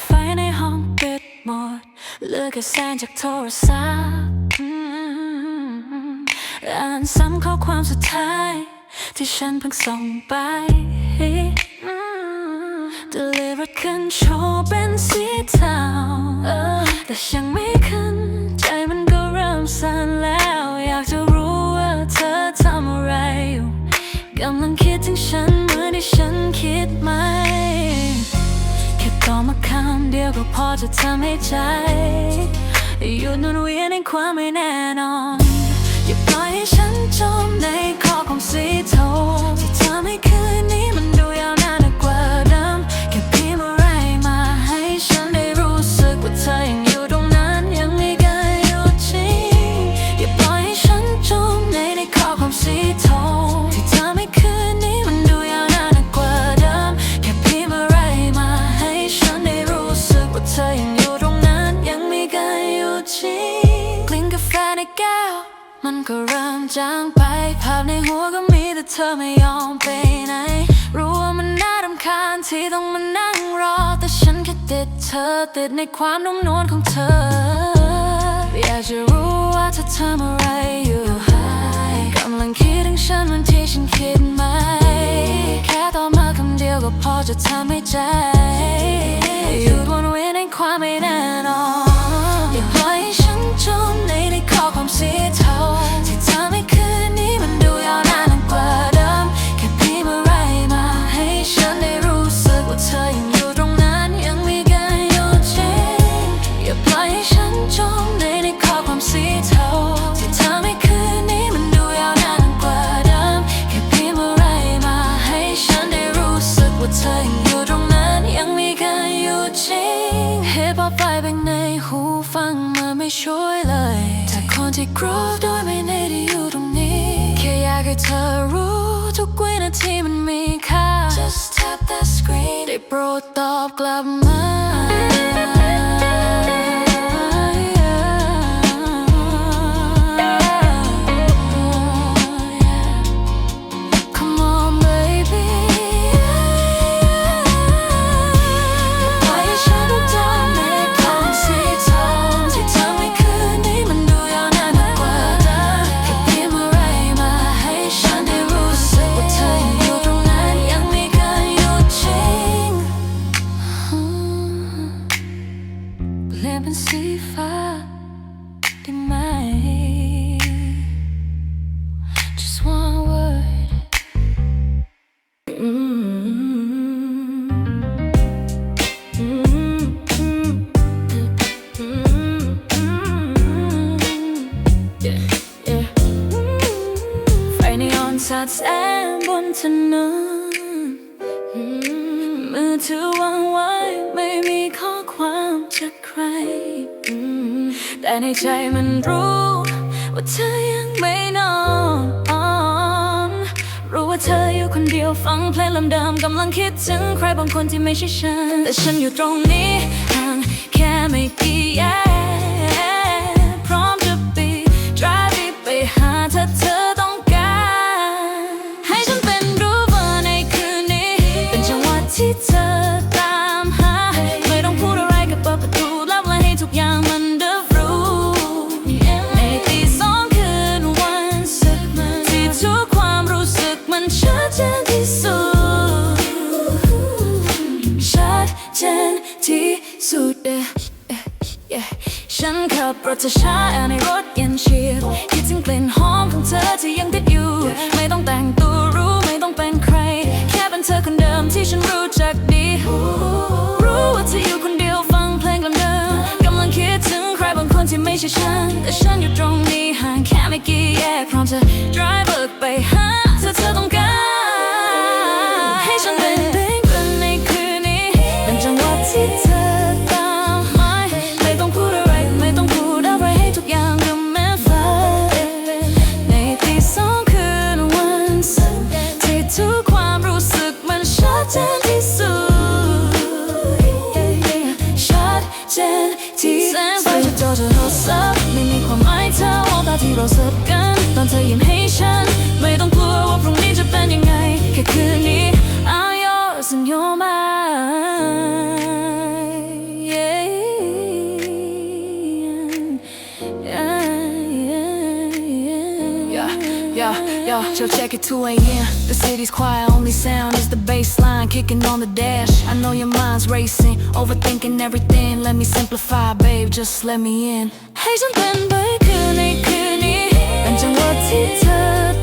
ไฟในห้องปิดหมดเหลือแค่แสงจากโทรศัพท์อ่านซ้ำข้อความสุดท้าย ที่ฉันเพิ่งส่งไป Deliver ขึ้นโชว์เป็นสีเทา แต่ยังไม่ขึ้น ใจมันก็เริ่มสั่นแล้ว อยากจะรู้ว่าเธอทำอะไรอยู่กำลังคิดถึงฉันเหมือนที่ฉันคิดไหม แค่ต่อมาคำเดียวก็พอจะทำให้ใจหยุดหมุนเวียนในความไม่แน่นอน อย่าปล่อยให้ฉันจมในข้อของสีเทาที่ทำให้คืนนี้มันดูยาวนาน เธอไม่ยอมไปไหน รู้ว่ามันน่ารำคาญที่ต้องมานั่งรอ แต่ฉันแค่ติดเธอติดในความนุ่มนวลของเธอ อยากจะรู้ว่าเธอทำอะไรอยู่กำลังคิดถึงฉันเหมันที่ฉันคิดไหม แค่ตอบมาคำเดียวก็พอจะทำให้ใจ ที่กรูฟโดยไม่ได้ได้อยู่ตรงนี้แค่อยากให้เธอรู้ทุกวินาทีมันมีค่า Just tap that screen ได้โปรดตอบกลับมา ถือวางไว้ ไม่มีข้อความจากใคร แต่ในใจมันรู้ ว่าเธอยังไม่นอนรู้ว่าเธออยู่คนเดียวฟังเพลงลำเดิมกำลังคิดถึงใครบางคนที่ไม่ใช่ฉัน แต่ฉันอยู่ตรงนี้ นขับรถช้าในรถเย็นเชียบคิดถึงกลิ่นหอมของเธอที่ยังติดอยู่ ไม่ต้องแต่งตัวรู้ไม่ต้องเป็นใคร แค่เป็นเธอคนเดิมที่ฉันรู้จักดี รู้ว่าเธออยู่คนเดียวฟังเพลงเดิมๆกำลังคิดถึงใครบางคนที่ไม่ใช่ฉันแต่ฉันอยู่ตรงนี้ห่างแค่ไม่กี่แยกพร้อมจะ drive ไปหาเธอเธอต้องการ I'm yours yeah, yeah, yeah, yeah, Yo, check it 2 a.m. The city's quiet, only sound is the baseline kicking on the dash. I know your mind's racing, overthinking everything. Let me simplify, babe, just let me in. ให้ฉันเป็นไปคืนในคืน 反正我听着。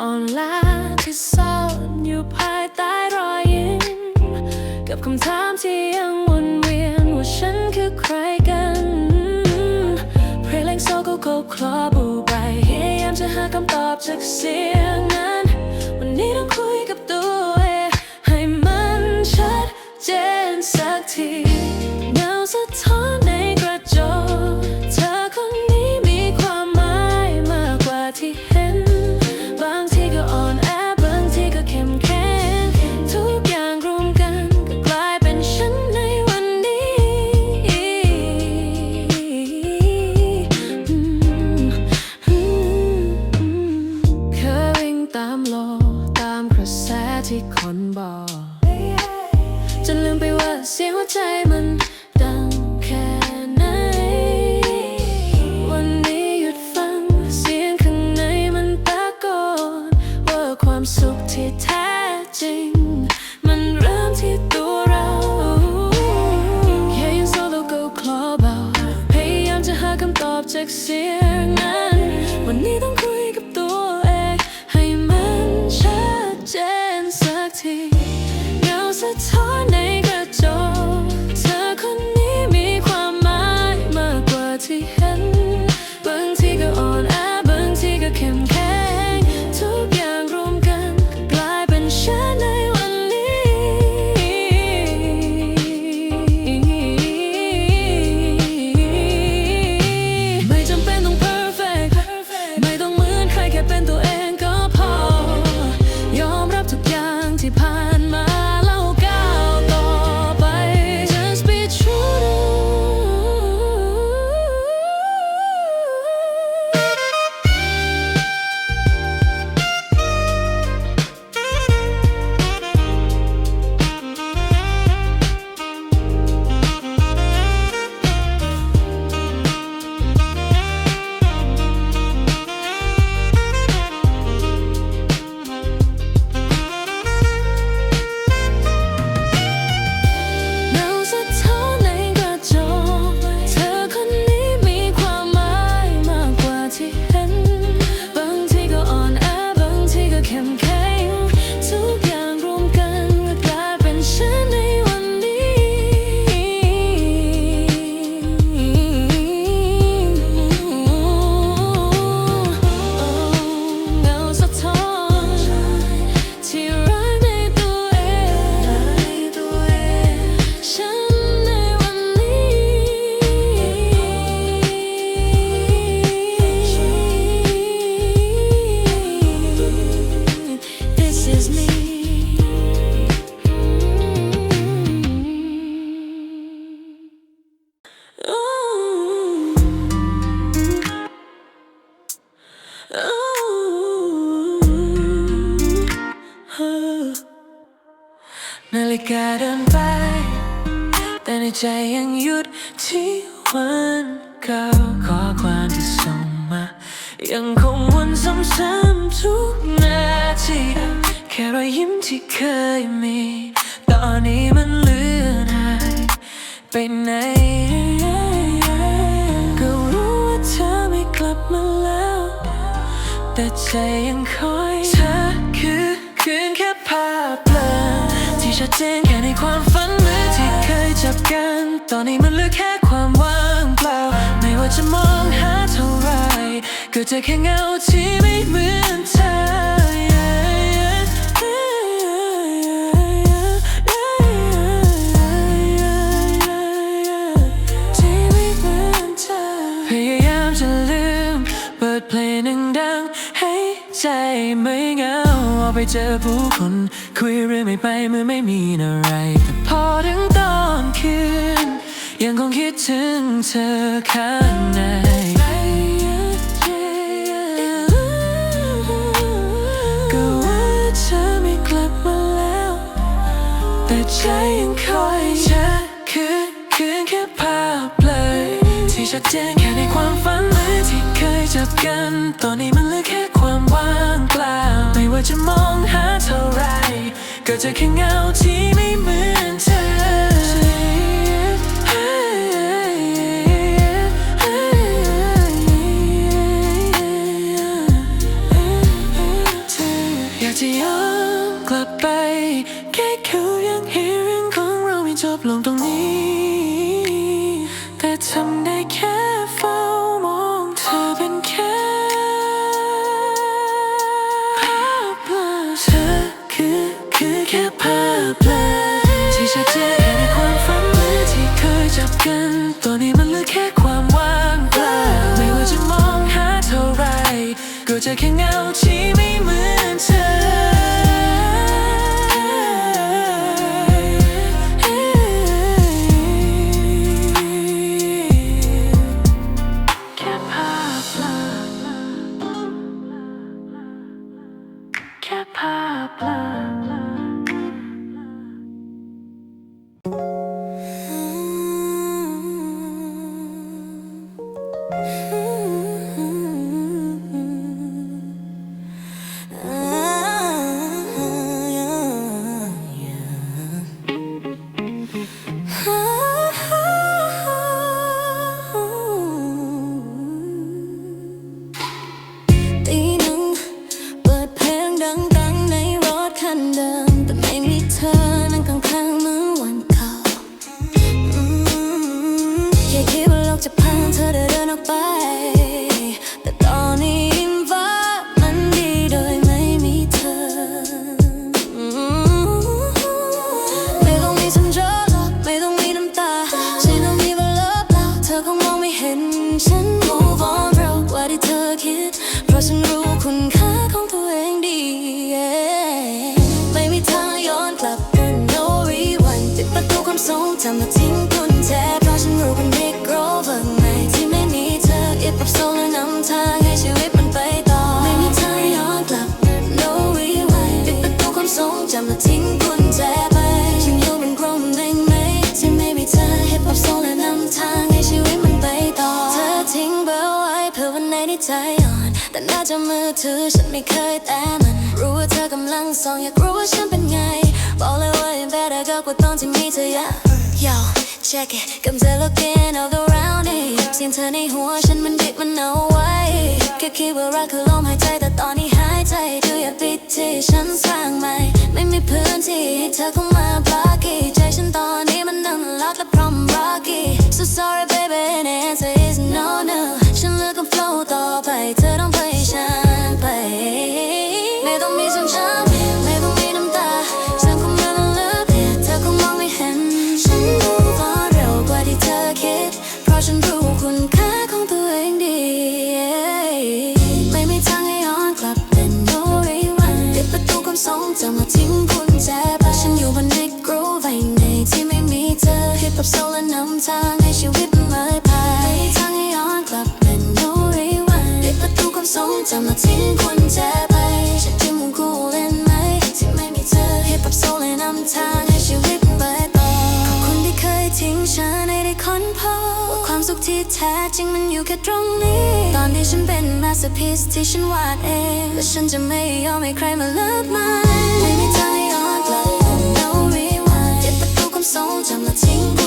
อ่อนล้าที่ซ่อนอยู่ภายใต้รอยยิ้มกับคำถามที่ยังวนเวียนว่าฉันคือใครกัน เพลงโซก็โคบคลอบูไปพยายามจะหาคำตอบจากเสียงนั้น sexy ยังคงวนซ้ำซ้ำทุกนาทีแค่รอยยิ้มที่เคยมี ตอนนี้มันเลือนหายไปไหนก็รู้ว่าเธอไม่กลับมาแล้ว แต่ใจยังคอยเธอคือคืนแค่ภาพเปลือที่ชัดเจนแค่ในความฝันมือที่เคยจับกัน ตอนนี้มันเหลือแค่ความว่างเปล่า ไม่ว่าจะมองหาเธ ก็จอแค่เงาที่ไม่เหมือนเธอ ที่ไม่เหมือนเธอ พยายามจะลืม เปิดเพลงดังๆให้ใจไม่เหงาออกไปเจอผู้คน คุยเรื่องไม่ไปเมื่อไม่มีอะไร แต่พอถึงตอนคืน ยังคงคิดถึงเธอข้างใน แต่ใจยังคอยเธอคือคืนแค่ภาพเลย ที่ชัดเจนแค่ในความฝันเหมือที่เคยจับกัน ตอนนี้มันเหลือแค่ความว่างเปล่า ไม่ว่าจะมองหาเท่าไร ก็จะแค่เงาที่ไม่เหมือน ทำได้แค่ แค่ภาพเบลอ เดิมแต่ไแต่หน้าจอมือถือฉันไม่เคยแต่มัน รู้ว่าเธอกำลังส่องอยากรู้ว่าฉันเป็นไง บอกเลยว่า you better ก็กว่าตอนที่มีเธอ yeah yo check it กำลัง looking all around it เสียงเธอในหัวฉันมันดิบมันเอาไว้แค่คิดว่ารักคือลมหายใจแต่ตอนนี้หายใจดูอย่าปิดที่ฉันสร้างใหม่ ไม่มีพื้นที่ให้เธอเข้ามาบล็อกอีกใจฉันตอนนี้มันนั่งล็อกและพร้อม rocky so sorry baby and the answer is no no ฉันเลือกกับ flow ต่อไป เธอต้องไปฉันไป ไม่ต้องมีสัญญาณไม่ต้องมีน้ำตา ฉันคงไม่ต้องเลือกเธอคงมองไม่เห็น ฉันรู้ว่าเร็วกว่าที่เธอคิด เพราะฉันรู้คุณค่าของตัวเองดี ไม่มีทางให้ย้อนกลับเป็น no rewind ปิดประตูความทรงจำมาทิ้งกุญแจไปฉันอยู่บน Nick Grove ไว้ในที่ไม่มีเธอฮิปฮอปโซและน้ำทาง จำมาทิ้งกุญแจไปฉันจึงคงกูเล่นไหมที่ไม่มีเธอฮิปฮอปโซและนำทางให้ชีวิตมันไปต่อขอบคุณที่เคยทิ้งฉันให้ได้ค้นพบว่าความสุขที่แท้จริงมันอยู่แค่ตรงนี้ ตอนนี้ฉันเป็น masterpiece ที่ฉันวาดเองและฉันจะไม่ยอมให้ใครมาเลิกมันไม่มีทางย้อนกลับ no rewind เก็บประตูความทรงจำและทิ้ง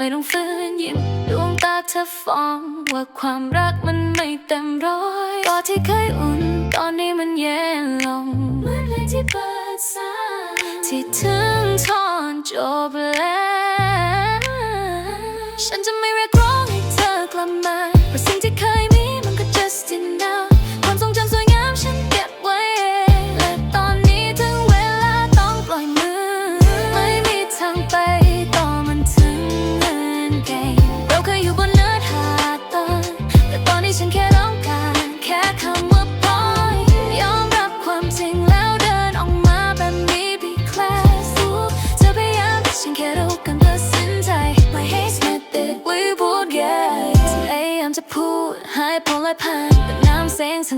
ไม่ต้องฝืนยิ้มดวงตาเธอฟ้องว่าความรักมันไม่เต็มร้อยก็ที่เคยอุ่นตอนนี้มันเย็นลงเหมือนเพลงที่เปิดสายที่ถึงทอนจบแล้วฉันจะไม่เรียก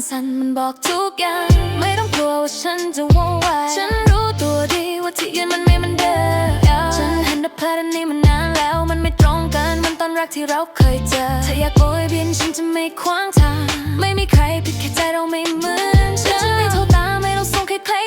สั่นมันบอกทุกอย่าง ไม่ต้องกลัวว่าฉันจะว่องไวฉันรู้ตัวดีว่าที่ยืนมันไม่เหมันเดิมฉันเห็นแต่แพทนี้มันนานแล้วมันไม่ตรงกันมันตอนรักที่เราเคยเจอถ้าอยากโบยบินฉันจะไม่ขวางทาง ไม่มีใครผิดแค่ใจเราไม่เหมือนฉันจะไม่โทรตามไม่ต้องส่งใคร